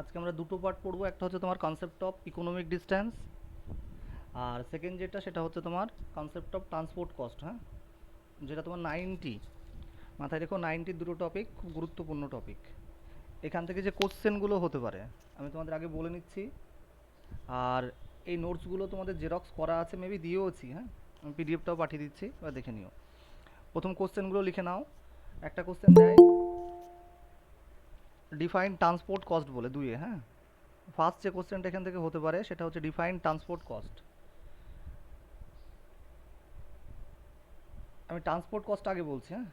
আজকে আমরা দুটো পার্ট পড়ব। একটা হচ্ছে তোমার কনসেপ্ট অফ ইকোনমিক ডিস্টেন্স আর সেকেন্ড যেটা, সেটা হচ্ছে তোমার কনসেপ্ট অফ ট্রান্সপোর্ট কস্ট হ্যাঁ? যেটা তোমার নাইনটি মাথায় রেখো নাইনটির দুটো টপিক খুব গুরুত্বপূর্ণ টপিক এখান থেকে যে কোশ্চেনগুলো হতে পারে, আমি তোমাদের আগে বলে নিচ্ছি। আর এই নোটসগুলো তোমাদের জেরক্স করা আছে মেবি দিয়েওছি হ্যাঁ? আমি পিডিএফটাও পাঠিয়ে দিচ্ছি, এবার দেখে নিও। প্রথম কোশ্চেনগুলো লিখে নাও। একটা কোশ্চেন দেয় ডিফাইন ট্রান্সপোর্ট কস্ট বলে, দুইয়ে হ্যাঁ? ফার্স্ট যে কোশ্চেনটা এখান থেকে হতে পারে, সেটা হচ্ছে ডিফাইন ট্রান্সপোর্ট কস্ট আমি ট্রান্সপোর্ট কস্ট আগে বলছি হ্যাঁ?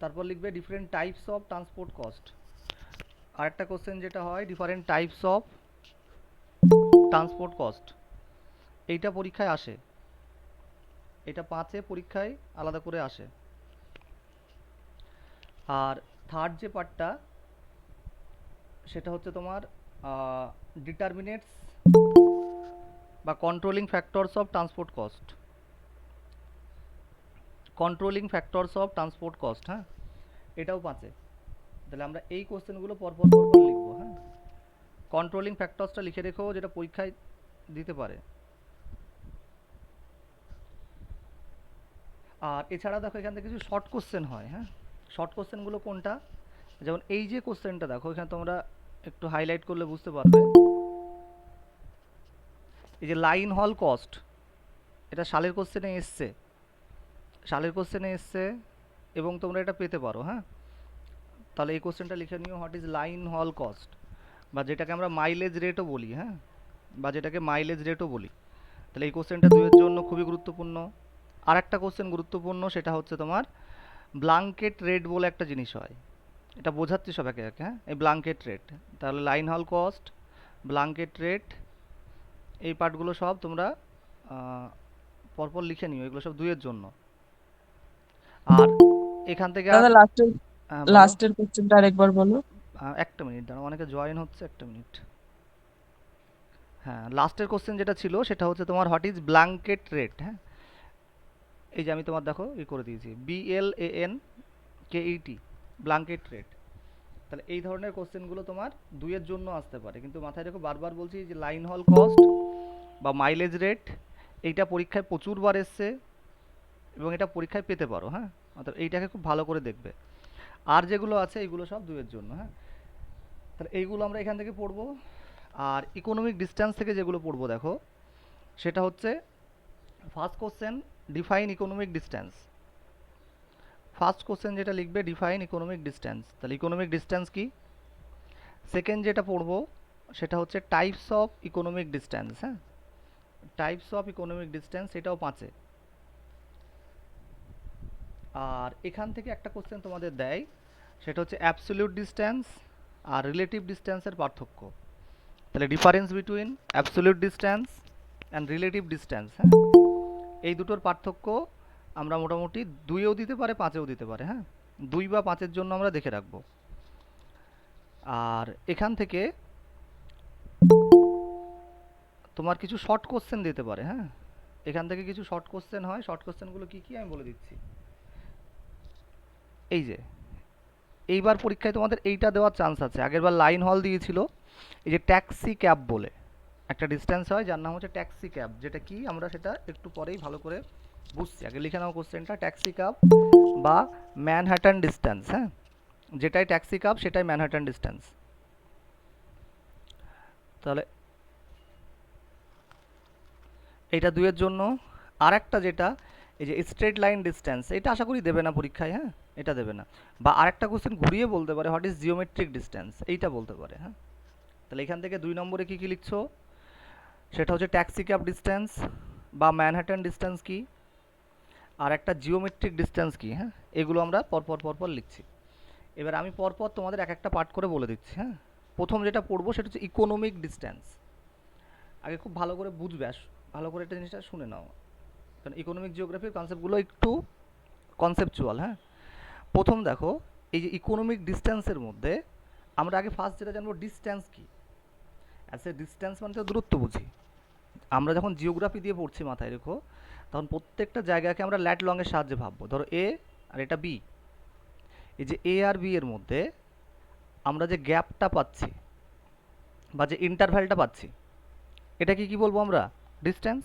তারপর লিখবে different types of transport cost আরেকটা কোশ্চেন যেটা হয় different types of transport cost এইটা পরীক্ষায় আসে। এটা পাঁচে পরীক্ষায় আলাদা করে আসে। আর থার্ড যে পার্টটা সেটা হচ্ছে তোমার ডিটারমিনেটস বা controlling factors of transport cost controlling factors of transport cost হ্যাঁ? এটাও পাঁচে। তাহলে আমরা এই কোশ্চেনগুলো পরপর পরপর লিখব হ্যাঁ? কন্ট্রোলিং ফ্যাক্টরসটা লিখে রেখো, যেটা পরীক্ষায় দিতে পারে। আর এছাড়া দেখো এখান থেকে কিছু শর্ট কোশ্চেন হয় হ্যাঁ? শর্ট কোশ্চেনগুলো কোনটা? যেমন এই যে কোশ্চেনটা দেখো, এখানে তোমরা একটু হাইলাইট করলে বুঝতে পারবে। এই যে লাইন হল কস্ট এটা সালের কোশ্চেনে এসছে। সালের কোশ্চেনে এসছে এবং তোমরা এটা পেতে পারো হ্যাঁ? তাহলে এই কোশ্চেনটা লিখে নিও what is line haul cost বা যেটাকে আমরা মাইলেজ রেটও বলি হ্যাঁ? বা যেটাকে মাইলেজ রেটও বলি। তাহলে এই কোশ্চেনটা দুয়ের জন্য খুবই গুরুত্বপূর্ণ। আর একটা কোশ্চেন গুরুত্বপূর্ণ, সেটা হচ্ছে তোমার ব্লাঙ্কেট রেট বলে একটা জিনিস হয়। এটা বোঝাচ্ছি সবাইকে একে হ্যাঁ? এই ব্লাঙ্কেট রেট তাহলে line haul cost blanket rate এই পার্টগুলো সব তোমরা পরপর লিখে নিও এগুলো সব দুইয়ের জন্য। আর এখান থেকে দাদা লাস্টের হ্যাঁ, কোশ্চেনটা আরেকবার বলো। একটা মিনিট দাঁড়াও অনেকে জয়েন হচ্ছে একটা মিনিট হ্যাঁ লাস্টের কোশ্চেন যেটা ছিল সেটা হচ্ছে তোমার হোয়াট ইজ ব্ল্যাঙ্কেট রেট হ্যাঁ? এই যে আমি তোমার দেখো ই করে দিয়েছি B L A N K E T blanket rate. তাহলে এই ধরনের কোশ্চেনগুলো তোমার দুইয়ের জন্য আসতে পারে। কিন্তু মাথায় রেখো, বারবার বলছি যে লাইন হল কস্ট বা মাইলেজ রেট, এইটা পরীক্ষায় প্রচুরবার এসছে এবং এটা পরীক্ষায় পেতে পারো হ্যাঁ? অর্থাৎ এইটাকে খুব ভালো করে দেখবে। আর যেগুলো আছে, এইগুলো সব দুইয়ের জন্য হ্যাঁ? তাহলে এইগুলো আমরা এখান থেকে পড়ব। আর ইকোনমিক ডিস্টেন্স থেকে যেগুলো পড়ব, দেখো, সেটা হচ্ছে first question define economic distance first question যেটা লিখবে ডিফাইন ইকোনমিক ডিস্টেন্স তাহলে ইকোনমিক ডিস্টেন্স কি? সেকেন্ড যেটা পড়ব, সেটা হচ্ছে টাইপস অফ ইকোনমিক ডিস্টেন্স হ্যাঁ? টাইপস অফ ইকোনমিক ডিস্টেন্স এটাও পাঁচে। আর এখান থেকে একটা কোশ্চেন তোমাদের দেয়, সেটা হচ্ছে অ্যাবসলিউট ডিস্টেন্স আর রিলেটিভ ডিস্টেন্সের পার্থক্য। তাহলে difference between absolute distance and relative distance হ্যাঁ? এই দুটোর পার্থক্য আমরা মোটামুটি দুইও দিতে পারে, পাঁচেও দিতে পারে হ্যাঁ? দুই বা পাঁচের জন্য আমরা দেখে রাখব। আর এখান থেকে তোমার কিছু শর্ট কোশ্চেন দিতে পারে হ্যাঁ? এখান থেকে কিছু শর্ট কোশ্চেন হয়। শর্ট কোশ্চেনগুলো কী কী আমি বলে দিচ্ছি। এই যে, এইবার পরীক্ষায় তোমাদের এইটা দেওয়ার চান্স আছে। আগেরবার লাইন হল দিয়েছিল। এই যে ট্যাক্সি ক্যাব বলে, একটা ডিস্টেন্স হয়, যার নাম হচ্ছে ট্যাক্সি ক্যাব যেটা কি আমরা সেটা একটু পরেই ভালো করে বুঝছি, আগে লিখে নাও কোশ্চেনটা ট্যাক্সি ক্যাব বা ম্যানহাটন ডিস্টেন্স হ্যাঁ? যেটাই ট্যাক্সি ক্যাব সেটাই ম্যানহাটন ডিস্টেন্স তাহলে এইটা দুইয়ের জন্য। আর একটা যেটা, এই যে স্ট্রেট লাইন ডিস্টেন্স এটা আশা করি দেবে না পরীক্ষায় হ্যাঁ? এটা দেবে না। বা আরেকটা কোশ্চেন ঘুরিয়ে বলতে পারে হোয়াট ইজ জিওমেট্রিক ডিস্টেন্স এইটা বলতে পারে হ্যাঁ? তাহলে এখান থেকে দুই নম্বরে কি কি লিখছো? সেটা হচ্ছে ট্যাক্সি ক্যাব ডিস্টেন্স বা ম্যানহাটন ডিস্টেন্স কি? আর একটা জিওমেট্রিক ডিস্টেন্স কি হ্যাঁ? এগুলো আমরা পরপর পরপর লিখছি। এবার আমি পরপর তোমাদের এক একটা পার্ট করে বলে দিচ্ছি হ্যাঁ? প্রথম যেটা পড়ব সেটা হচ্ছে ইকোনমিক ডিস্টেন্স আগে খুব ভালো করে বুঝবে ভালো করে একটা জিনিসটা শুনে নাও। কারণ ইকোনমিক জিওগ্রাফির কনসেপ্টগুলো একটু কনসেপচুয়াল হ্যাঁ? প্রথম দেখো, এই যে ইকোনমিক ডিস্টেন্সের মধ্যে আমরা আগে ফার্স্ট যেটা জানব ডিস্টেন্স কী? অ্যাজ এ ডিস্টেন্স মানে তো দূরত্ব বুঝি। আমরা যখন জিওগ্রাফি দিয়ে পড়ছি মাথায় রেখো তখন প্রত্যেকটা জায়গাকে আমরা ল্যাট লংয়ের সাহায্যে ভাববো। ধরো এ আর এটা বি এই যে এ আর বি এর মধ্যে আমরা যে গ্যাপটা পাচ্ছি বা যে ইন্টারভ্যালটা পাচ্ছি, এটাকে কি বলব আমরা? ডিস্টেন্স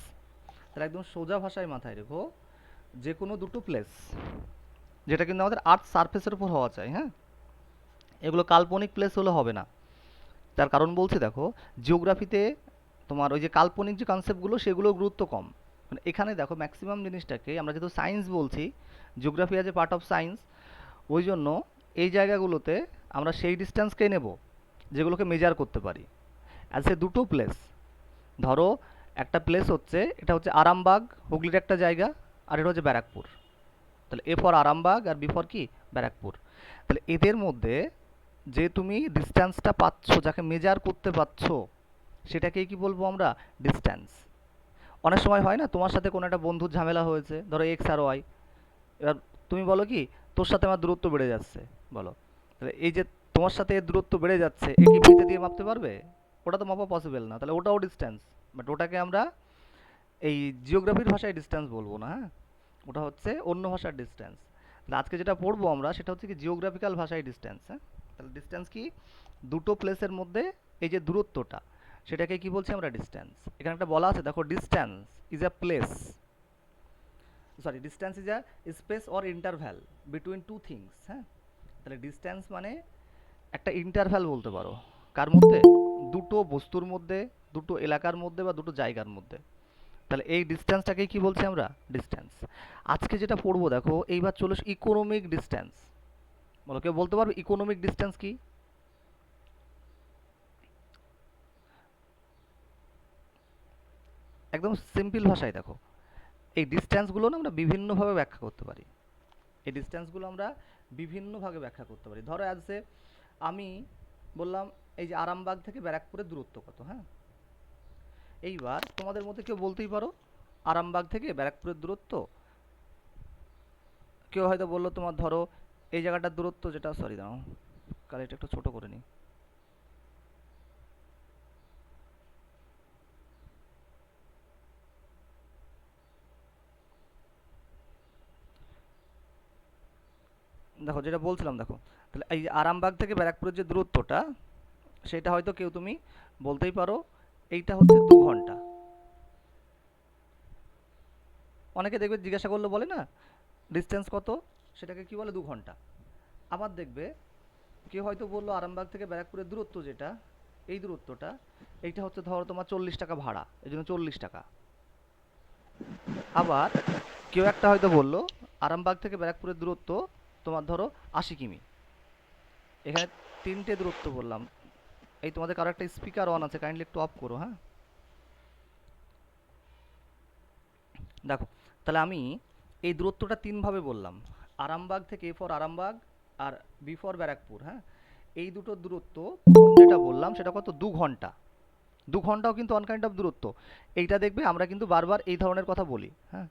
তাহলে একদম সোজা ভাষায় মাথায় রেখো যে কোনো দুটো প্লেস যেটা কিন্তু আমাদের আর্থ সারফেসের উপর হওয়া চাই হ্যাঁ? এগুলো কাল্পনিক প্লেস হলে হবে না। তার কারণ বলছি দেখো জিওগ্রাফিতে তোমার ওই যে কাল্পনিক যে কনসেপ্টগুলো সেগুলো গুরুত্ব কম। মানে এখানে দেখো ম্যাক্সিমাম জিনিসটাকে আমরা যেহেতু সায়েন্স বলছি geography a part of science ওই জন্য এই জায়গাগুলোতে আমরা সেই ডিস্টেন্সকেই নেব, যেগুলোকে মেজার করতে পারি। অ্যাজ এ দুটো প্লেস ধরো একটা প্লেস হচ্ছে, এটা হচ্ছে আরামবাগ, হুগলির একটা জায়গা, আর এটা হচ্ছে ব্যারাকপুর। তাহলে এ ফর আরামবাগ আর বি ফর কি? ব্যারাকপুর। তাহলে এদের মধ্যে যে তুমি ডিস্ট্যান্সটা পাচ্ছ, যাকে মেজার করতে পারছ, সেটাকেই কি বলব আমরা? ডিস্ট্যান্স অনেক সময় হয় না, তোমার সাথে কোনো একটা বন্ধুর ঝামেলা হয়েছে, ধরো এক্স আর ওয়াই এবার তুমি বলো কি, তোর সাথে আমার দূরত্ব বেড়ে যাচ্ছে, বলো। তাহলে এই যে তোমার সাথে এর দূরত্ব বেড়ে যাচ্ছে, এ কি ফিতে দিয়ে মাপতে পারবে? ওটা তো মাপা পসিবল না, তাহলে ওটাও ডিস্ট্যান্স বাট ওটাকে আমরা এই জিওগ্রাফির ভাষায় ডিস্ট্যান্স বলব না হ্যাঁ? ওটা হচ্ছে অন্য ভাষার ডিস্ট্যান্স তাহলে আজকে যেটা পড়ব আমরা, সেটা হচ্ছে কি জিওগ্রাফিক্যাল ভাষায় ডিস্ট্যান্স হ্যাঁ? তাহলে ডিস্ট্যান্স কি, দুটো প্লেসের মধ্যে এই যে দূরত্বটা সেটাকে কি বলছি আমরা? ডিস্ট্যান্স এখানে একটা বলা আছে, দেখো distance is a place sorry distance is a space or interval between two things হ্যাঁ? তাহলে ডিস্ট্যান্স মানে একটা ইন্টারভ্যাল বলতে পারো। কার মধ্যে? দুটো বস্তুর মধ্যে, দুটো এলাকার মধ্যে বা দুটো জায়গার মধ্যে। তাহলে এই ডিস্ট্যান্সটাকেই কি বলছি আমরা? ডিস্ট্যান্স আজকে যেটা পড়ব দেখো, এইবার চলে ইকোনমিক ডিস্ট্যান্স বলো, কেউ বলতে পারবে ইকোনমিক ডিস্ট্যান্স কি? একদম সিম্পল ভাষায় দেখো। এই ডিস্ট্যান্সগুলো না আমরা বিভিন্নভাবে ব্যাখ্যা করতে পারি। এই ডিস্ট্যান্সগুলো আমরা বিভিন্নভাবে ব্যাখ্যা করতে পারি। ধরো এ আমি বললাম, এই যে আরামবাগ থেকে ব্যারাকপুরের দূরত্ব কত হ্যাঁ? এইবার তোমাদের মধ্যে কেউ বলতেই পারো, আরামবাগ থেকে ব্যারাকপুরের দূরত্ব, কেউ হয়তো বলল তোমার ধরো এই জায়গাটার দূরত্ব যেটা সরি দাঁড়াও, কালিটা একটু ছোটো করে নিই। দেখো, যেটা বলছিলাম, দেখো, তাহলে এই আরামবাগ থেকে ব্যারাকপুরের যে দূরত্বটা, সেটা হয়তো কেউ তুমি বলতেই পারো, এইটা হচ্ছে দু ঘণ্টা। অনেকে দেখবে জিজ্ঞাসা করলে বলে না ডিস্টেন্স কত? সেটাকে কি বলে? দু ঘণ্টা। আবার দেখবে, কেউ হয়তো বলল আরামবাগ থেকে ব্যারাকপুরের দূরত্ব যেটা, এই দূরত্বটা, এইটা হচ্ছে ধরো তোমার চল্লিশ টাকা ভাড়া, এই জন্য চল্লিশ টাকা। আবার কেউ একটা হয়তো বলল, আরামবাগ থেকে ব্যারাকপুরের দূরত্ব তোমার ধরো আশি কিমি। এখানে তিনটে দূরত্ব বললাম। এই তোমাদের কারও একটা স্পিকার অন আছে কাইন্ডলি একটু অফ করো হ্যাঁ? দেখো, তাহলে আমি এই দূরত্বটা তিনভাবে বললাম। আরামবাগ থেকে এ ফর আরামবাগ আর বি ফর ব্যারাকপুর হ্যাঁ? এই দুটো দূরত্ব যেটা বললাম, সেটা কত? দু ঘণ্টা। দু ঘন্টাও কিন্তু অন কাইন্ড অফ দূরত্ব। এইটা দেখবে আমরা কিন্তু বারবার এই ধরনের কথা বলি হ্যাঁ?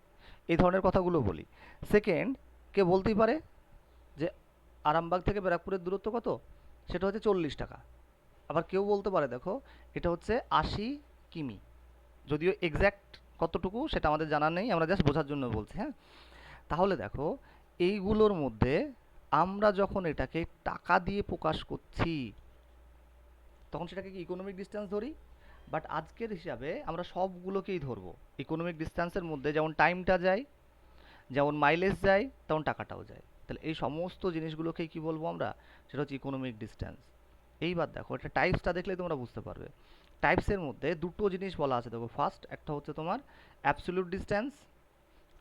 এই ধরনের কথাগুলো বলি। সেকেন্ড কে বলতেই পারে? যে আরামবাগ থেকে ব্যারাকপুরের দূরত্ব কত? সেটা হচ্ছে চল্লিশ টাকা। আবার কেউ বলতে পারে, দেখো, এটা হচ্ছে আশি কিমি। যদিও এক্স্যাক্ট কতটুকু সেটা আমাদের জানা নেই, আমরা জাস্ট বোঝার জন্য বলছি হ্যাঁ? তাহলে দেখো, এইগুলোর মধ্যে আমরা যখন এটাকে টাকা দিয়ে প্রকাশ করছি, তখন সেটাকে কি ইকোনমিক ডিস্টেন্স ধরি? বাট আজকের হিসাবে আমরা সবগুলোকেই ধরবো। ইকোনমিক ডিস্টেন্সের মধ্যে যেমন টাইমটা যায়, যেমন মাইলেজ যায়, তেমন টাকাটাও যায়। তাহলে এই সমস্ত জিনিসগুলোকেই কি বলব আমরা? সেটা হচ্ছে ইকোনমিক ডিস্টেন্স এইবার দেখো, এটা টাইপসটা দেখলে তোমরা বুঝতে পারবে। টাইপসের মধ্যে দুটো জিনিস বলা আছে দেখো। ফার্স্ট একটা হচ্ছে তোমার অ্যাবসলিউট ডিস্ট্যান্স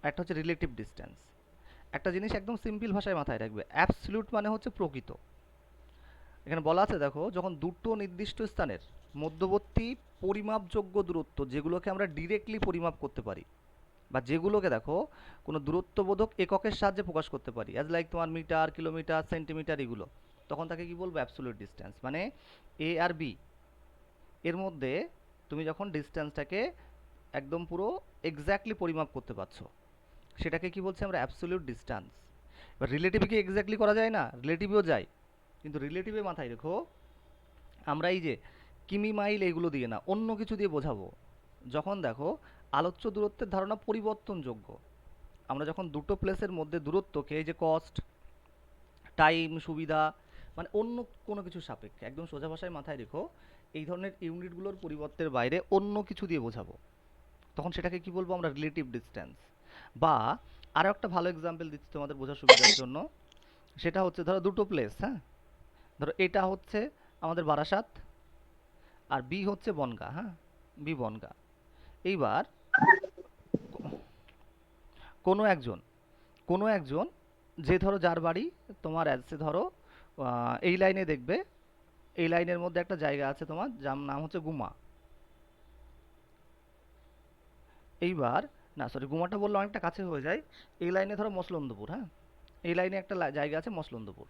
একটা হচ্ছে রিলেটিভ ডিস্ট্যান্স একটা জিনিস একদম সিম্পল ভাষায় মাথায় রাখবে। অ্যাবসলিউট মানে হচ্ছে প্রকৃত। এখানে বলা আছে দেখো, যখন দুটো নির্দিষ্ট স্থানের মধ্যবর্তী পরিমাপযোগ্য দূরত্ব, যেগুলোকে আমরা ডিরেক্টলি পরিমাপ করতে পারি বা যেগুলোকে দেখো, কোনো দূরত্ববোধক এককের সাহায্যে প্রকাশ করতে পারি অ্যাজ লাইক তোমার মিটার, কিলোমিটার, সেন্টিমিটার এগুলো, তখন তাকে কি বলব? অ্যাবসোলিউট ডিস্টেন্স মানে এ আর বি এর মধ্যে তুমি যখন ডিস্টেন্সটাকে একদম পুরো এক্স্যাক্টলি পরিমাপ করতে পারছ, সেটাকে কি বলছি আমরা? অ্যাবসোলিউট ডিস্টেন্স এবার রিলেটিভে কি এক্স্যাক্টলি করা যায় না? রিলেটিভও যায়, কিন্তু রিলেটিভে মাথায় রেখো, আমরা এই যে কিমি মাইল এগুলো দিয়ে না, অন্য কিছু দিয়ে বোঝাবো, যখন দেখো আলোচ্য দূরত্বের ধারণা পরিবর্তনযোগ্য। আমরা যখন দুটো প্লেসের মধ্যে দূরত্বকে এই যে কস্ট টাইম সুবিধা মানে অন্য কোনো কিছু সাপেক্ষে, একদম সোজা ভাষায় মাথায় রেখো, এই ধরনের ইউনিটগুলোর পরিবর্তের বাইরে অন্য কিছু দিয়ে বোঝাবো। তখন সেটাকে কি বলব আমরা? রিলেটিভ ডিস্টেন্স বা আরও একটা ভালো এক্সাম্পল দিচ্ছি তোমাদের বোঝার সুবিধার জন্য। সেটা হচ্ছে, ধরো দুটো প্লেস হ্যাঁ? ধরো এটা হচ্ছে আমাদের বারাসাত, আর বি হচ্ছে বনগা হ্যাঁ? বি বনগা। এইবার কোনো একজন কোনো একজন যে ধরো যার বাড়ি তোমার অ্যাজে ধরো এই লাইনে দেখবে, এই লাইনের মধ্যে একটা জায়গা আছে তোমার, যার নাম হচ্ছে গুমা। এইবার, না সরি গুমাটা বললে অনেকটা কাছে হয়ে যায়। এই লাইনে ধরো মসলন্দপুর হ্যাঁ? এই লাইনে একটা জায়গা আছে মসলন্দপুর।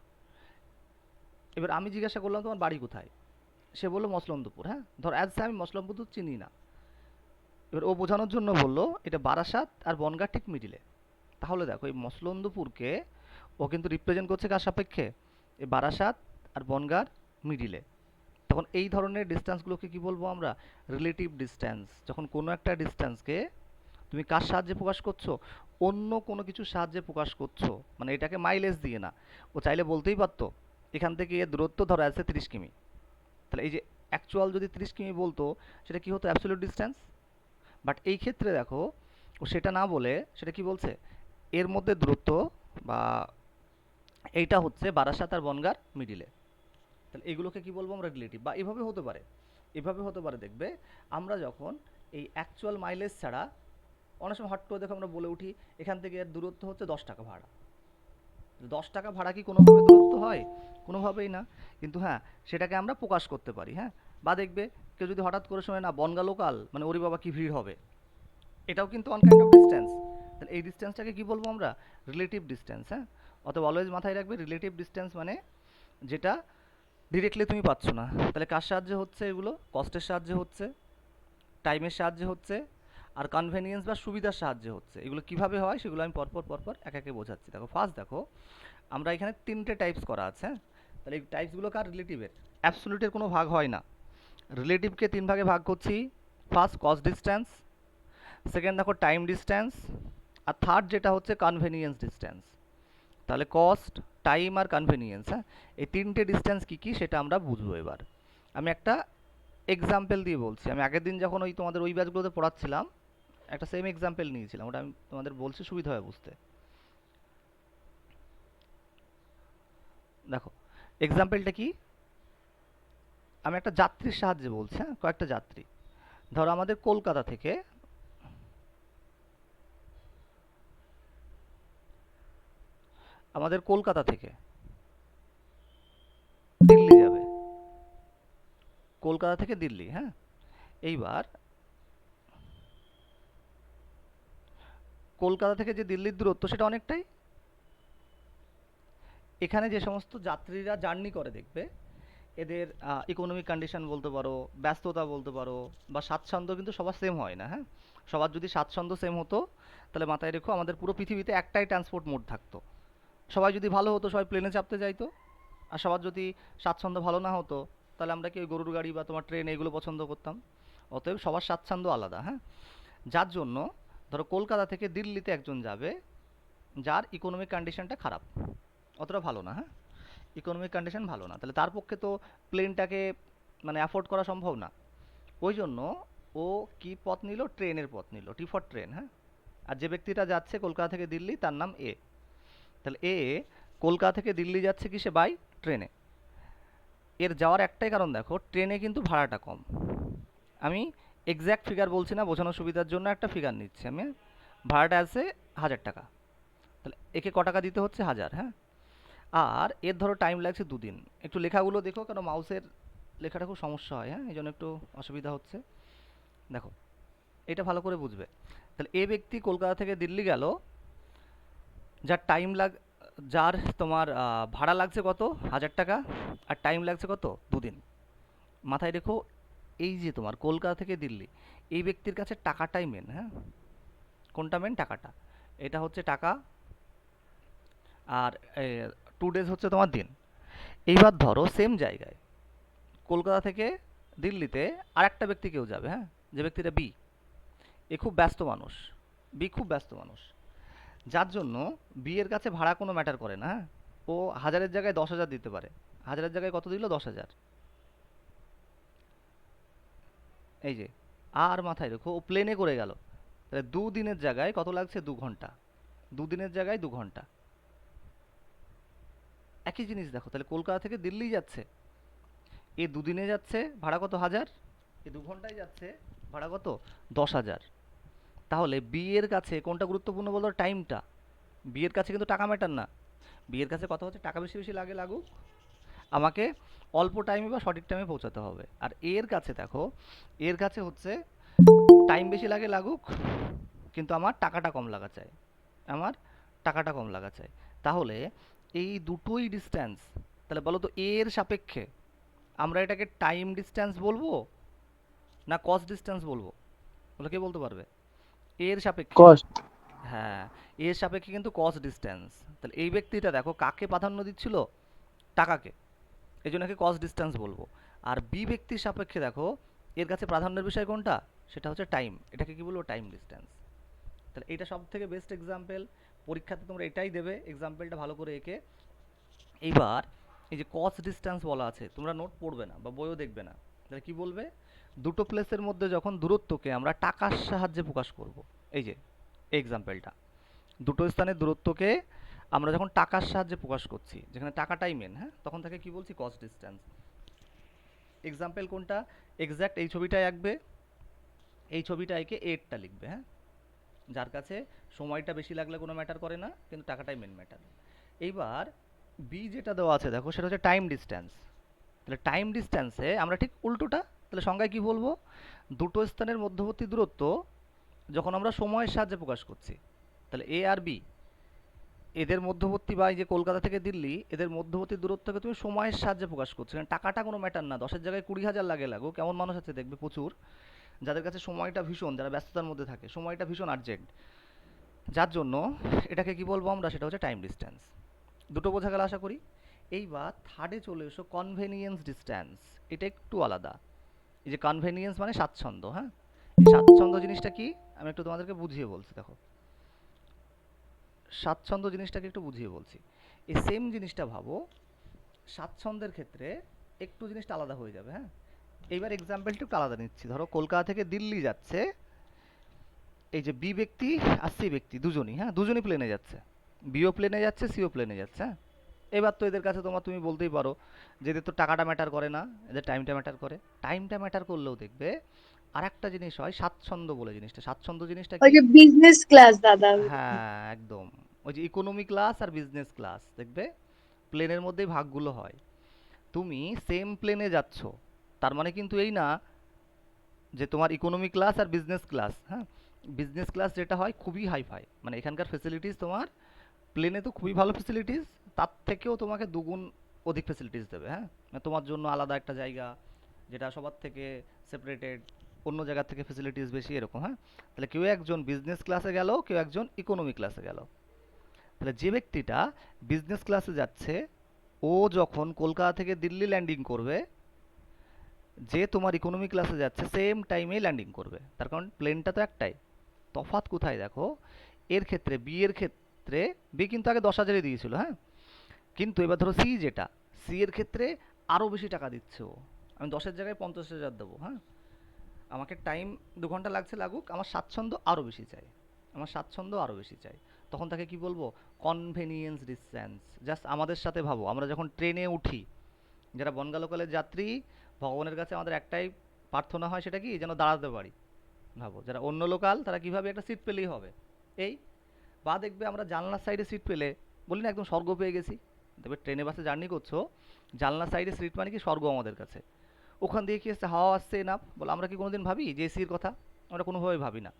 এবার আমি জিজ্ঞাসা করলাম তোমার বাড়ি কোথায়? সে বলল মসলন্দপুর হ্যাঁ? ধর অ্যাজ আমি মসলন্দপুর চিনি না। এবার ও বোঝানোর জন্য বলল, এটা বারাসাত আর বনগাঁ ঠিক মিডিলে। তাহলে দেখো, এই মসলন্দপুরকে ও কিন্তু রিপ্রেজেন্ট করছে কার সাপেক্ষে? এই বারাসাত আর বনগাঁর মিডিলে। তখন এই ধরনের ডিস্টেন্সগুলোকে কি বলব আমরা? রিলেটিভ ডিস্টেন্স যখন কোনো একটা ডিস্টেন্সকে তুমি কার সাহায্যে প্রকাশ করছ? অন্য কোনো কিছুর সাহায্যে প্রকাশ করছ। মানে এটাকে মাইলেজ দিয়ে না। ও চাইলে বলতেই পারতো, এখান থেকে এর দূরত্ব ধরো আছে তিরিশ কিমি। তাহলে এই যে অ্যাকচুয়াল যদি তিরিশ কিমি বলতো, সেটা কি হতো? অ্যাবসলিউট ডিস্টেন্স বাট এই ক্ষেত্রে দেখো সেটা না বলে, সেটা কি বলছে? এর মধ্যে দূরত্ব বা এইটা হচ্ছে বারাসাত আর বনগার মিডিলে তাহলে এগুলোকে কি বলব আমরা রিলেটিভ বা এভাবে হতে পারে, এভাবে হতে পারে দেখবে, আমরা যখন এই অ্যাকচুয়াল মাইলেজ ছাড়া, অনেক সময় হট করে দেখো আমরা বলে উঠি, এখান থেকে এর দূরত্ব হচ্ছে দশ টাকা ভাড়া। দশ টাকা ভাড়া কি কোনোভাবে দূরত্ব হয়? কোনোভাবেই না। কিন্তু হ্যাঁ সেটাকে আমরা প্রকাশ করতে পারি হ্যাঁ? বা দেখবে কেউ যদি হঠাৎ করে শোনে, না, বনগা লোকাল মানে ওরে বাবা, কি ভিড় হবে? এটাও কিন্তু অন কাইন্ড অফ ডিস্টেন্স তাহলে এই ডিস্টেন্সটাকে কি বলব আমরা? রিলেটিভ ডিস্টেন্স হ্যাঁ? অতএব অলওয়েজ মাথায় রাখবে রিলেটিভ ডিস্টেন্স মানে যেটা ডিরেক্টলি তুমি পাচ্ছ না। তাহলে কার সাহায্যে হচ্ছে এগুলো? কস্টের সাহায্যে হচ্ছে টাইমের সাহায্যে হচ্ছে, আর কনভেনিয়েন্স বা সুবিধার সাহায্যে হচ্ছে। এগুলো কীভাবে হয়? সেগুলো আমি পরপর পরপর এক একে বোঝাচ্ছি। দেখো ফার্স্ট দেখো, আমরা এখানে তিনটে টাইপস করা আছে হ্যাঁ? তাহলে এই টাইপসগুলো কার? রিলেটিভের অ্যাবসোলিউটের কোনো ভাগ হয় না। রিলেটিভকে তিন ভাগে ভাগ করছি। ফার্স্ট কস্ট ডিস্ট্যান্স সেকেন্ড দেখো টাইম ডিস্ট্যান্স আর থার্ড যেটা হচ্ছে কনভেনিয়েন্স ডিস্ট্যান্স তাহলে কস্ট টাইম আর কনভেনিয়েন্স হ্যাঁ? এই তিনটে ডিস্ট্যান্স কী কী সেটা আমরা বুঝব এবার। আমি একটা এক্সাম্পল দিয়ে বলছি। আমি আগের দিন যখন ওই তোমাদের ওই ব্যাচগুলোতে পড়াচ্ছিলাম, একটা সেম এক্সাম্পল নিয়েছিলাম। ওটা আমি তোমাদের বলছি সুবিধা হয় বুঝতে। দেখো এক্সাম্পলটা কি? আমি একটা যাত্রীর সাহায্যে বলছি হ্যাঁ কয়েকটা যাত্রী। ধরো আমাদের কলকাতা থেকে আমাদের কলকাতা থেকে দিল্লি যাবে। কলকাতা থেকে দিল্লি হ্যাঁ? এইবার কলকাতা থেকে যে দিল্লির দূরত্ব সেটা অনেকটাই। এখানে যে সমস্ত যাত্রীরা জার্নি করে দেখবে এদের ইকোনমিক কন্ডিশন বলতে পারো, ব্যস্ততা বলতে পারো, বা স্বাচ্ছন্দ্য কিন্তু সবার সেম হয় না হ্যাঁ? সবার যদি স্বাচ্ছন্দ্য সেম হতো, তাহলে মাথায় রেখো আমাদের পুরো পৃথিবীতে একটাই ট্রান্সপোর্ট মোড থাকতো। সবাই যদি ভালো হতো, সবাই প্লেনে চাপতে যাইতো। আর সবার যদি স্বাচ্ছন্দ্য ভালো না হতো, তাহলে আমরা কি ওই গরুর গাড়ি বা তোমার ট্রেন এগুলো পছন্দ করতাম? অতএব সবার স্বাচ্ছন্দ্য আলাদা হ্যাঁ? যার জন্য, ধরো কলকাতা থেকে দিল্লিতে একজন যাবে, যার ইকোনমিক কন্ডিশনটা খারাপ, অতটা ভালো না হ্যাঁ? ইকোনমিক কন্ডিশন ভালো না। তাহলে তার পক্ষে তো প্লেনটাকে মানে অ্যাফোর্ড করা সম্ভব না। ওই জন্য ও কি পথ নিল? ট্রেনের পথ নিল। টি ফর ট্রেন হ্যাঁ? আর যে ব্যক্তিটা যাচ্ছে কলকাতা থেকে দিল্লি, তার নাম এ তাহলে এ কলকাতা থেকে দিল্লি যাচ্ছে কি সে বাই ট্রেনে এর যাওয়ার একটাই কারণ দেখো ট্রেনে কিন্তু ভাড়াটা কম। আমি এক্স্যাক্ট ফিগার বলছি না, বোঝানোর সুবিধার জন্য একটা ফিগার নিচ্ছি আমি ভাড়াটা আছে হাজার টাকা। তাহলে একে ক টাকা দিতে হচ্ছে? হাজার হ্যাঁ? আর এর ধরো টাইম লাগছে দুদিন। একটু লেখাগুলো দেখো কারণ মাউসের লেখাটা খুব সমস্যা হয় হ্যাঁ? এই জন্য একটু অসুবিধা হচ্ছে। দেখো, এটা ভালো করে বুঝবে। তাহলে এ ব্যক্তি কলকাতা থেকে দিল্লি গেল, যার টাইম লাগ, যার তোমার ভাড়া লাগছে কত? হাজার টাকা। আর টাইম লাগছে কত? দুদিন। মাথায় রেখো, এই যে তোমার কলকাতা থেকে দিল্লি, এই ব্যক্তির কাছে টাকাটাই মেন হ্যাঁ? কোনটা মেন টাকাটা। এটা হচ্ছে টাকা। আর টু ডেজ হচ্ছে তোমার দিন। এইবার ধরো সেম জায়গায় কলকাতা থেকে দিল্লিতে আরেকটা ব্যক্তি কেউ যাবে হ্যাঁ? যে ব্যক্তিটা বি এ খুব ব্যস্ত মানুষ। বি খুব ব্যস্ত মানুষ। যার জন্য বিয়ের কাছে ভাড়া কোনো ম্যাটার করে না হ্যাঁ? ও হাজারের জায়গায় দশ হাজার দিতে পারে। হাজারের জায়গায় কত দিল? দশ হাজার। এই যে, আর মাথায় রেখো, ও প্লেনে করে গেল। তাহলে দুদিনের জায়গায় কত লাগছে? দু ঘণ্টা। দুদিনের জায়গায় দু ঘণ্টা। একই জিনিস দেখো, তাহলে কলকাতা থেকে দিল্লি যাচ্ছে। এ দুদিনে যাচ্ছে ভাড়া কত হাজার? এ দু ঘন্টায় যাচ্ছে ভাড়া কত? দশ হাজার। তাহলে বিয়ের কাছে কোনটা গুরুত্বপূর্ণ বলতো টাইমটা বিয়ের কাছে কিন্তু টাকা ম্যাটার না। বিয়ের কাছে কথা হচ্ছে টাকা বেশি বেশি লাগে লাগুক। আমাকে অল্প টাইমে বা সঠিক টাইমে পৌঁছাতে হবে। আর এর কাছে দেখো, এর কাছে হচ্ছে টাইম বেশি লাগে লাগুক, কিন্তু আমার টাকাটা কম লাগা চাই। আমার টাকাটা কম লাগা চাই। তাহলে এই দুটোই ডিস্ট্যান্স তাহলে বলো তো এর সাপেক্ষে আমরা এটাকে টাইম ডিস্ট্যান্স বলব না কস্ট ডিস্ট্যান্স বলব? বলে কে বলতে পারবে? এর সাপেক্ষে। কস্ট হ্যাঁ এর সাপেক্ষে কিন্তু কস্ট ডিস্ট্যান্স তাহলে এই ব্যক্তিটা দেখো কাকে প্রাধান্য দিচ্ছিল? টাকাকে। এই জন্য একে কস্ট ডিস্ট্যান্স বলব। আর বি ব্যক্তির সাপেক্ষে দেখো এর কাছে প্রাধান্যের বিষয় কোনটা? সেটা হচ্ছে টাইম এটাকে কি বলব? টাইম ডিস্ট্যান্স তাহলে এটা সব থেকে বেস্ট এক্সাম্পল পরীক্ষাতে তোমরা এটাই দেবে এক্সাম্পলটা ভালো করে এঁকে। এইবার এই যে কস্ট ডিস্ট্যান্স বলা আছে, তোমরা নোট পড়বে না বা বইও দেখবে না। তাহলে কি বলবে? দুটো প্লেসের মধ্যে যখন দূরত্বকে আমরা টাকার সাহায্যে প্রকাশ করব, এই যে এক্সাম্পলটা দুটো স্থানের দূরত্বকে আমরা যখন টাকার সাহায্যে প্রকাশ করছি, যেখানে টাকাটাই মেন হ্যাঁ? তখন তাকে কি বলছি? কস্ট ডিস্ট্যান্স এক্সাম্পল কোনটা? এক্স্যাক্ট এই ছবিটায় আঁকবে, এই ছবিটা এঁকে এরটা লিখবে হ্যাঁ? যার কাছে সময়টা বেশি লাগলে কোনো ম্যাটার করে না, কিন্তু টাকাটাই মেন ম্যাটার এইবার বি যেটা দেওয়া আছে, দেখো, সেটা হচ্ছে টাইম ডিস্ট্যান্স তাহলে টাইম ডিস্ট্যান্সে আমরা ঠিক উল্টোটা, তাহলে সংজ্ঞায় কি বলব? দুটো স্থানের মধ্যবর্তী দূরত্ব যখন আমরা সময়ের সাহায্যে প্রকাশ করছি, তাহলে এ আর বি এদের মধ্যবর্তী বা এই যে কলকাতা থেকে দিল্লি, এদের মধ্যবর্তী দূরত্বকে তুমি সময়ের সাহায্যে প্রকাশ করছ। কারণ টাকাটা কোনো ম্যাটার না। দশের জায়গায় কুড়ি হাজার লাগে, লাগো। কেমন মানুষ আছে দেখবে? প্রচুর। যাদের কাছে সময়টা ভীষণ, যারা ব্যস্ততার মধ্যে থাকে, সময়টা ভীষণ আর্জেন্ট যার জন্য এটাকে কি বলব আমরা? সেটা হচ্ছে টাইম ডিস্ট্যান্স দুটো বোঝা গেল আশা করি? এইবার থার্ডে চলে এসো কনভেনিয়েন্স ডিস্ট্যান্স এটা একটু আলাদা। এই যে কনভেনিয়েন্স মানে স্বাচ্ছন্দ্য হ্যাঁ? স্বাচ্ছন্দ্য জিনিসটা কি? আমি একটু তোমাদেরকে বুঝিয়ে বলছি, দেখো। স্বাচ্ছন্দ্য জিনিসটাকে একটু বুঝিয়ে বলছি। এই সেম জিনিসটা ভাবো, স্বাচ্ছন্দ্যের ক্ষেত্রে একটু জিনিসটা আলাদা হয়ে যাবে হ্যাঁ? এইবার এক্সাম্পলটা একটু আলাদা নিচ্ছি। ধরো কলকাতা থেকে দিল্লি যাচ্ছে এই যে বি ব্যক্তি আর সি ব্যক্তি দুজনই হ্যাঁ? দুজনই প্লেনে যাচ্ছে। বিও প্লেনে যাচ্ছে সিও প্লেনে যাচ্ছে হ্যাঁ? এবার তো এদের কাছে তোমার তুমি বলতেই পারো যে এদের তো টাকাটা ম্যাটার করে না এদের টাইমটা ম্যাটার করে। টাইমটা ম্যাটার করলেও দেখবে আর একটা জিনিস হয় স্বাচ্ছন্দ্য বলে জিনিসটা। স্বাচ্ছন্দ্য জিনিসটা ওই যে বিজনেস ক্লাস দাদা। হ্যাঁ একদম। ওই যে ইকোনমি ক্লাস আর বিজনেস ক্লাস দেখবে? প্লেনের মধ্যেই ভাগগুলো হয়। তুমি সেম প্লেনে যাচ্ছ তার মানে কিন্তু এই না যে তোমার ইকোনমি ক্লাস আর বিজনেস ক্লাস হ্যাঁ? বিজনেস ক্লাস যেটা হয় খুবই হাইফাই মানে এখানকার ফেসিলিটিস তোমার প্লেনে তো খুবই ভালো ফেসিলিটিস তার থেকেও তোমাকে দুগুণ অধিক ফেসিলিটিস দেবে হ্যাঁ? মানে তোমার জন্য আলাদা একটা জায়গা যেটা সবার থেকে সেপারেটেড অন্য জায়গার থেকে ফেসিলিটিস বেশি এরকম হ্যাঁ? তাহলে কেউ একজন বিজনেস ক্লাসে গেল, কেউ একজন ইকোনমি ক্লাসে গেল। তাহলে যে ব্যক্তিটা বিজনেস ক্লাসে যাচ্ছে, ও যখন কলকাতা থেকে দিল্লি ল্যান্ডিং করবে যে তোমার ইকোনমি ক্লাসে যাচ্ছে সেম টাইমে ল্যান্ডিং করবে। তার কারণ প্লেনটা তো একটাই। তফাৎ কোথায় দেখো? এর ক্ষেত্রে বি এর ক্ষেত্রে বি কিন্তু আগে দশ হাজারই দিয়েছিল হ্যাঁ? কিন্তু এবার ধরো সি যেটা সি এর ক্ষেত্রে আরও বেশি টাকা দিচ্ছে ও। আমি দশের জায়গায় পঞ্চাশ হাজার দেবো হ্যাঁ? আমাকে টাইম দু ঘণ্টা লাগছে লাগুক, আমার স্বাচ্ছন্দ্য আরও বেশি চাই। আমার স্বাচ্ছন্দ্য আরও বেশি চাই। তখন তাকে কি বলব? কনভেনিয়েন্স ডিস্ট্যান্স জাস্ট আমাদের সাথে ভাবো। আমরা যখন ট্রেনে উঠি, যারা বনগা লোকালের যাত্রী ভগবানের কাছে আমাদের একটাই প্রার্থনা হয় সেটা কি? যেন দাঁড়াতে পারি। ভাবো, যারা অন্য লোকাল, তারা কীভাবে একটা সিট পেলেই হবে? এই, বা দেখবে আমরা জানলার সাইডে সিট পেলে, বলি না একদম স্বর্গ পেয়ে গেছি দেখবে ট্রেনে বাসে জার্নি করছ, জানলার সাইডে সিট মানে কি? স্বর্গ আমাদের কাছে। ওখান দিয়ে কি আসছে হাওয়া আসছে না বলে, আমরা কি কোনোদিন ভাবি? যে এসির কথা? আমরা কোনোভাবে ভাবি না।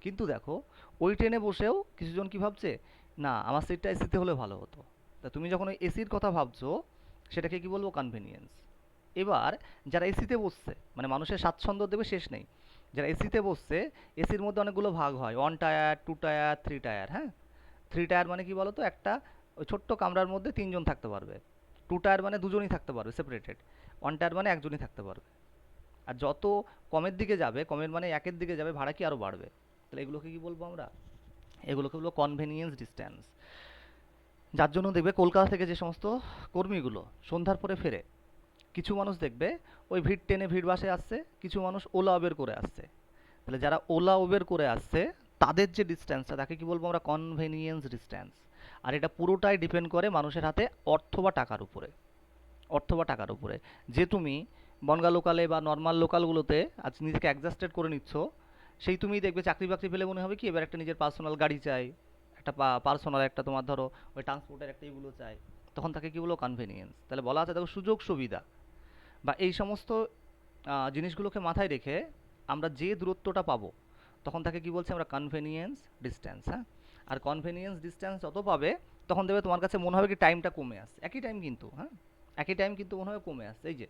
কিন্তু দেখো, ওই ট্রেনে বসেও কিছুজন কি ভাবছে? না, আমার সিটটা এসিতে হলে ভালো হতো। তা তুমি যখন ওই এসির কথা ভাবছ, সেটাকে কি বলব? কনভেনিয়েন্স এবার যারা এসিতে বসছে মানে মানুষের স্বাচ্ছন্দ্য দেবে শেষ নেই। যারা এসিতে বসছে এসির মধ্যে অনেকগুলো ভাগ হয় one tier two tier three tier হ্যাঁ? থ্রি টায়ার মানে কি বলতো? একটা ওই ছোট্ট কামরার মধ্যে তিনজন থাকতে পারবে। টু টায়ার মানে দুজনই থাকতে পারবে সেপারেটেড ওয়ান টায়ার মানে একজনই থাকতে পারবে। আর যত কমের দিকে যাবে, কমের মানে একের দিকে যাবে, ভাড়া কি আরও বাড়বে? তাহলে এগুলোকে কি বলব আমরা? এগুলোকে বলব কনভেনিয়েন্স ডিস্ট্যান্স যার জন্য দেখবে কলকাতা থেকে যে সমস্ত কর্মীগুলো সন্ধ্যার পরে ফেরে কিছু মানুষ দেখবে, ওই ভিড় টেনে ভিড় বাসে আসছে, কিছু মানুষ ওলা উবের করে আসছে। তাহলে যারা ওলা উবের করে আসছে, তাদের যে ডিস্ট্যান্সটা তাকে কি বলব আমরা কনভেনিয়েন্স ডিস্ট্যান্স আর এটা পুরোটাই ডিপেন্ড করে মানুষের হাতে অর্থ বা টাকার উপরে। অর্থ বা টাকার উপরে। যে তুমি বনগা লোকালে বা নর্মাল লোকালগুলোতে আজ নিজেকে অ্যাডজাস্টেড করে নিচ্ছ, সেই তুমি দেখবে চাকরি বাকরি পেলে মনে হবে কি, এবার একটা নিজের পার্সোনাল গাড়ি চাই, একটা পার্সোনাল একটা তোমার ধরো, ওই ট্রান্সপোর্টের একটা এগুলো চাই। তখন তাকে কি বলো কনভেনিয়েন্স তাহলে বলা আছে, দেখো সুযোগ সুবিধা বা এই সমস্ত জিনিসগুলোকে মাথায় রেখে আমরা যে দূরত্বটা পাবো, তখন তাকে কি বলছি আমরা কনভেনিয়েন্স ডিস্ট্যান্স হ্যাঁ? আর কনভেনিয়েন্স ডিস্ট্যান্স যত পাবে, তখন দেবে তোমার কাছে মনে হবে কি টাইমটা কমে আসছে। একই টাইম কিন্তু হ্যাঁ? একই টাইম কিন্তু মনে হবে কমে আসছে। এই যে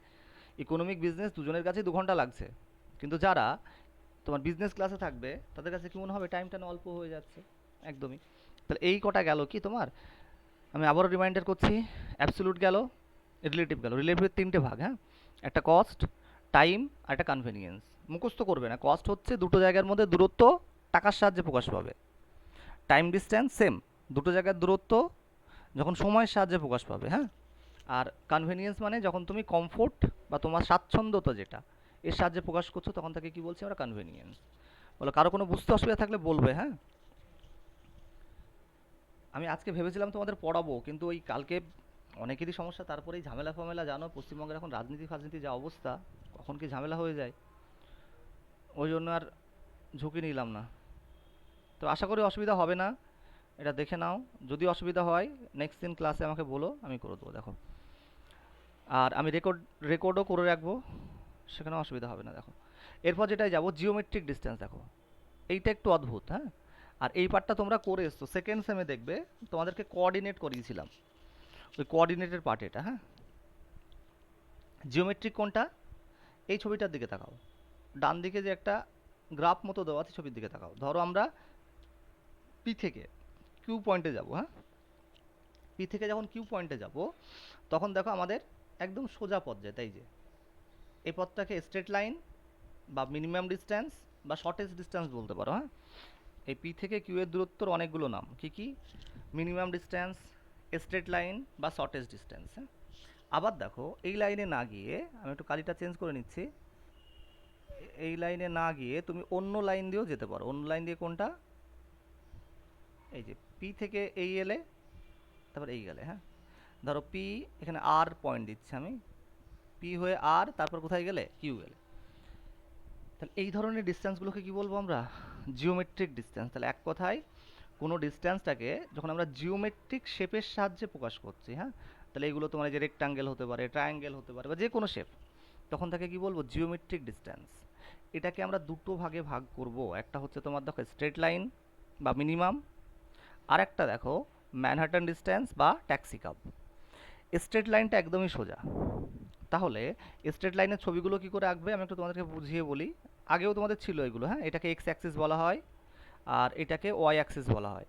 ইকোনমিক বিজনেস দুজনের কাছেই দু ঘণ্টা লাগছে। কিন্তু যারা তোমার বিজনেস ক্লাসে থাকবে, তাদের কাছে কি মনে হবে টাইমটা না অল্প হয়ে যাচ্ছে? একদমই। তাহলে এই কটা গেল কি তোমার? আমি আবারও রিমাইন্ডার করছি অ্যাবসোলুট গেল রিলেটিভ গেল। রিলেটিভের তিনটে ভাগ হ্যাঁ? একটা কস্ট টাইম আর একটা কনভেনিয়েন্স মুখস্থ করবে না। কস্ট হচ্ছে দুটো জায়গার মধ্যে দূরত্ব টাকার সাহায্যে প্রকাশ পাবে। টাইম ডিস্ট্যান্স সেম দুটো জায়গার দূরত্ব যখন সময়ের সাহায্যে প্রকাশ পাবে হ্যাঁ? আর কনভেনিয়েন্স মানে যখন তুমি কমফোর্ট বা তোমার স্বাচ্ছন্দ্যতা যেটা, এর সাহায্যে প্রকাশ করছ, তখন তাকে কি বলছি আমরা কনভেনিয়েন্স বলো, কারও কোনো বুঝতে অসুবিধা থাকলে বলবে হ্যাঁ? আমি আজকে ভেবেছিলাম তোমাদের পড়াবো, কিন্তু ওই কালকে অনেকেরই সমস্যা তারপরে এই ঝামেলা ফামেলা জানো, পশ্চিমবঙ্গের এখন রাজনীতি ফাজনীতি যা অবস্থা, কখন কি ঝামেলা হয়ে যায়। ওই জন্য আর ঝুঁকি নিলাম না। তো আশা করি অসুবিধা হবে না, এটা দেখে নাও। যদি অসুবিধা হয় নেক্সট দিন ক্লাসে আমাকে বলো, আমি করে দেবো, দেখো। আর আমি রেকর্ড রেকর্ডও করে রাখব সেখানে অসুবিধা হবে না, দেখো। এরপর যেটাই যাব জিওমেট্রিক ডিস্টেন্স দেখো। এইটা একটু অদ্ভুত হ্যাঁ? আর এই পার্টটা তোমরা করে এসছো সেকেন্ড সেমে দেখবে, তোমাদেরকে কোঅর্ডিনেট করিয়েছিলাম। ওই কোঅর্ডিনেটের পার্ট এটা হ্যাঁ? জিওমেট্রিক কোনটা এই ছবিটার দিকে তাকাও। ডান দিকে যে একটা গ্রাফ মতো দেওয়া আছে ছবির দিকে তাকাও। ধরো আমরা পি থেকে কিউ পয়েন্টে যাব হ্যাঁ? পি থেকে যখন কিউ পয়েন্টে যাব, তখন দেখো আমাদের একদম সোজা পথ যায়, তাই যে। এই পথটাকে স্ট্রেট লাইন বা মিনিমাম ডিস্ট্যান্স বা শর্টেস্ট ডিস্ট্যান্স বলতে পারো হ্যাঁ? এই পি থেকে কিউ এর দূরত্বর অনেকগুলো নাম। কি কি? মিনিমাম ডিস্ট্যান্স স্ট্রেট লাইন বা শর্টেস্ট ডিস্ট্যান্স হ্যাঁ? আবার দেখো, এই লাইনে না গিয়ে, আমি একটু কালিটা চেঞ্জ করে নিচ্ছি। এই লাইনে না গিয়ে তুমি অন্য লাইন দিয়েও যেতে পারো। অন্য লাইন দিয়ে কোনটা? এই যে পি থেকে এই এলে তারপর এই গেলে হ্যাঁ? ধরো পি এখানে আর পয়েন্ট দিচ্ছি আমি। পি হয়ে আর তারপর কোথায় গেলে? কিউ গেলে। তাহলে এই ধরনের ডিস্ট্যান্সগুলোকে কি বলব আমরা? জিওমেট্রিক ডিস্ট্যান্স তাহলে এক কথায় কোনো ডিস্ট্যান্সটাকে যখন আমরা জিওমেট্রিক শেপের সাহায্যে প্রকাশ করছি হ্যাঁ? তাহলে এগুলো তোমার যে রেক্টাঙ্গেল হতে পারে ট্রায়াঙ্গেল হতে পারে বা যে কোনো শেপ তখন তাকে কি বলব? জিওমেট্রিক ডিস্ট্যান্স এটাকে আমরা দুটো ভাগে ভাগ করব। একটা হচ্ছে তোমার দেখো স্ট্রেট লাইন বা মিনিমাম আর একটা দেখো ম্যানহাটন ডিস্ট্যান্স বা ট্যাক্সি কাপ স্ট্রেট লাইনটা একদমই সোজা। তাহলে স্ট্রেট লাইনের ছবিগুলো কি করে আঁকবে? আমি একটু তোমাদেরকে বুঝিয়ে বলি। আগেও তোমাদের ছিল এগুলো হ্যাঁ? এটাকে এক্স অ্যাক্সিস বলা হয়। আর এটাকে ওয়াই অ্যাক্সিস বলা হয়।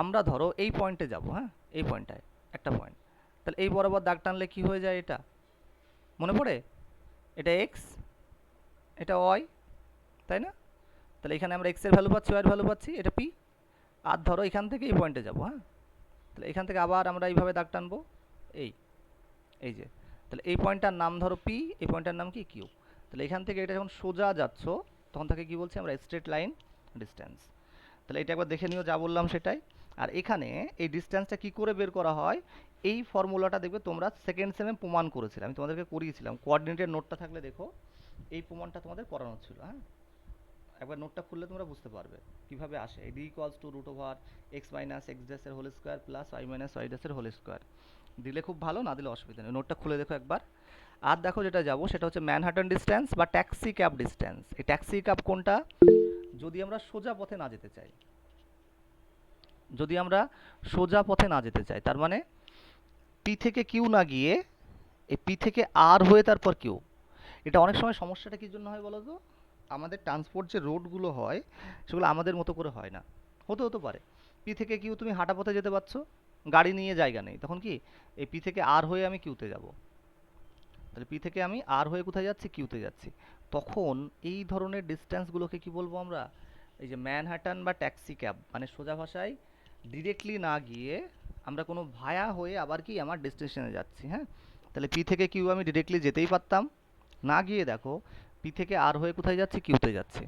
আমরা ধরো এই পয়েন্টে যাব হ্যাঁ? এই পয়েন্টটায় একটা পয়েন্ট তাহলে এই বরাবর দাগ টানলে কি হয়ে যায় এটা? মনে পড়ে? এটা এক্স এটা ওয়াই তাই না? তাহলে এখানে আমরা এক্সের ভ্যালু পাচ্ছি ওয়াইয়ের ভ্যালু পাচ্ছি, এটা পি আর ধরো এখান থেকে এই পয়েন্টে যাব হ্যাঁ? তাহলে এখান থেকে আবার আমরা এইভাবে দাগ টানবো, এই এই যে। তাহলে এই পয়েন্টটার নাম ধরো পি এই পয়েন্টটার নাম কি কিউ তাহলে এখান থেকে এটা যখন সোজা যাচ্ছ, তখন তাকে কি বলছি আমরা স্ট্রেট লাইন ডিস্ট্যান্স তাহলে এটা একবার দেখে নিও যা বললাম সেটাই। আর এখানে এই ডিস্ট্যান্সটা কি করে বের করা হয়? এই ফর্মুলাটা দেখবে তোমরা সেকেন্ড সেমে প্রমাণ করেছিলে। আমি তোমাদেরকে করিয়েছিলাম। কোঅর্ডিনেটের নোটটা থাকলে দেখো, এই প্রমাণটা তোমাদের করানো ছিল হ্যাঁ? একবার নোটটা খুললে তোমরা বুঝতে পারবে কীভাবে আসে। D equals to root over X minus X ড্যাশের whole square plus Y minus Y ড্যাশের হোল স্কোয়ার দিলে খুব ভালো, না দিলে অসুবিধা নেই। নোটটা খুলে দেখো একবার। আর দেখো যেটা যাব, সেটা হচ্ছে ম্যানহাটন ডিস্ট্যান্স বা ট্যাক্সি ক্যাব ডিস্ট্যান্স এই ট্যাক্সি ক্যাব কোনটা? যদি আমরা সোজা পথে না যেতে চাই। যদি আমরা সোজা পথে না যেতে চাই, তার মানে পি থেকে কিউ না গিয়ে এই পি থেকে আর হয়ে তারপর কিউ এটা অনেক সময় সমস্যাটা কী জন্য হয় বলো তো? আমাদের ট্রান্সপোর্ট যে রোডগুলো হয়, সেগুলো আমাদের মতো করে হয় না। হতে হতে পারে। পি থেকে কিউ তুমি হাঁটা পথে যেতে পারছ, গাড়ি নিয়ে জায়গা নেই। তখন কি? এই পি থেকে আর হয়ে আমি কিউতে যাব। তাহলে পি থেকে আমি আর হয়ে কোথায় যাচ্ছি? কিউতে যাচ্ছি। তখন এই ধরনের ডিস্ট্যান্সগুলোকে কি বলব আমরা? এই যে ম্যানহাটান বা ট্যাক্সি ক্যাব মানে সোজা ভাষায় ডিরেক্টলি না গিয়ে আমরা কোনো ভায়া হয়ে আবার কি আমার ডেস্টিনেশনে যাচ্ছি হ্যাঁ? তাহলে পি থেকে কিউ আমি ডিরেক্টলি যেতেই পারতাম। না গিয়ে দেখো পি থেকে আর হয়ে কোথায় যাচ্ছি? কিউতে যাচ্ছি।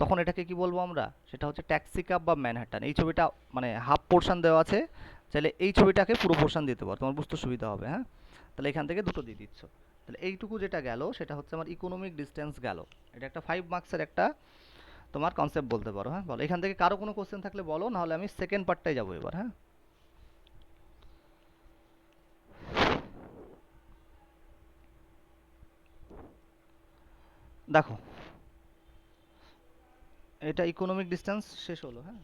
তখন এটাকে কি বলব আমরা? সেটা হচ্ছে ট্যাক্সি ক্যাব বা ম্যানহাটন এই ছবিটা মানে হাফ পোর্শন দেওয়া আছে। চাইলে এই ছবিটাকে পুরো পোর্শন দিতে পারো। তোমার বুঝতে সুবিধা হবে হ্যাঁ? তাহলে এখান থেকে দুটো দিয়ে দিচ্ছ। তাহলে এইটুকু যেটা গেল, সেটা হচ্ছে আমার ইকোনমিক ডিস্টেন্স গেল। এটা একটা ফাইভ মার্কসের একটা তোমার কনসেপ্ট বলতে পারো হ্যাঁ? বলো, এখান থেকে কারও কোনো কোশ্চেন থাকলে বলো, নাহলে আমি সেকেন্ড পার্টটাই যাব এবার হ্যাঁ? দেখো, এটা ইকোনমিক ডিস্টেন্স শেষ হলো হ্যাঁ?